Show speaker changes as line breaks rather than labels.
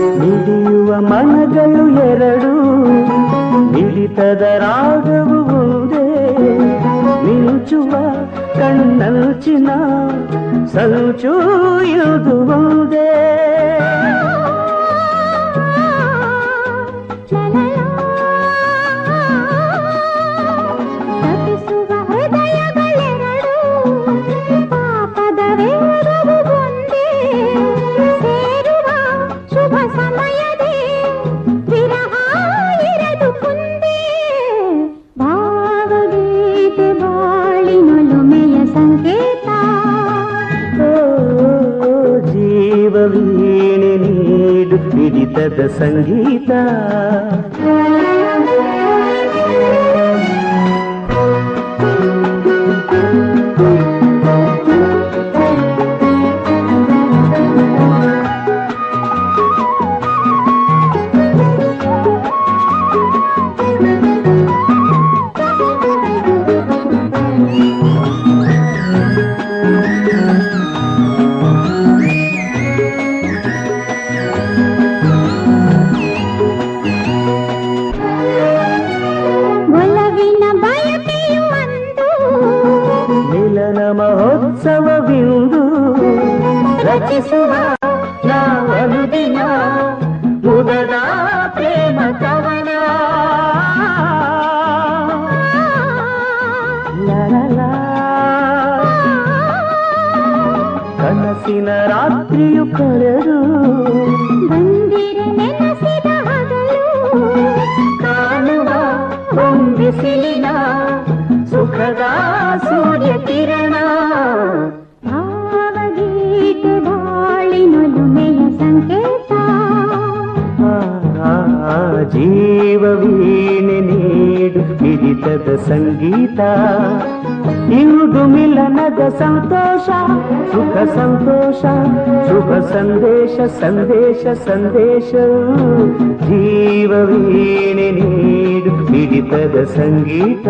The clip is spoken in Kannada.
ಮಿಡಿಯುವ ಮನಗಳು ಎರಡು. ಮಿಡಿತದ ರಾಗವು ಒಂದೇ. ಮಿಂಚುವ ಕಣ್ಣಲ್ಚಿನ ಸಂಚು ಇದು ಒಂದೇ. ನೀಡು ಹಿಡಿತದ ಸಂಗೀತ ಮಿಲನ ಮಹೋತ್ಸವವಿಂದು ರಚಿಸುವ ನಾವನುದಿನ ಮುದದ ಪ್ರೇಮ ಕವನ. ಕನಸಿನ ರಾತ್ರಿಯು
ಹಗಲು
ಕಾಣುವ ಹೊಂಬಿಸಿಲಿನ ಸುಖದ ಸೂರ್ಯ
ಬಾಳಿನೊಲುಮೆಯ ಸಂಕೇತ
ಆ ಜೀವವೀಣೆ ನೀಡು ಹಿಡಿತದ ಸಂಗೀತ ಇಂದು ಮಿಲನದ ಸಂತೋಷ ಸುಖ ಸಂತೋಷ ಶುಭ ಸಂದೇಶ ಸಂದೇಶ ಸಂದೇಶ ಜೀವವೀಣೆ ನೀಡು ಹಿಡಿತದ ಸಂಗೀತ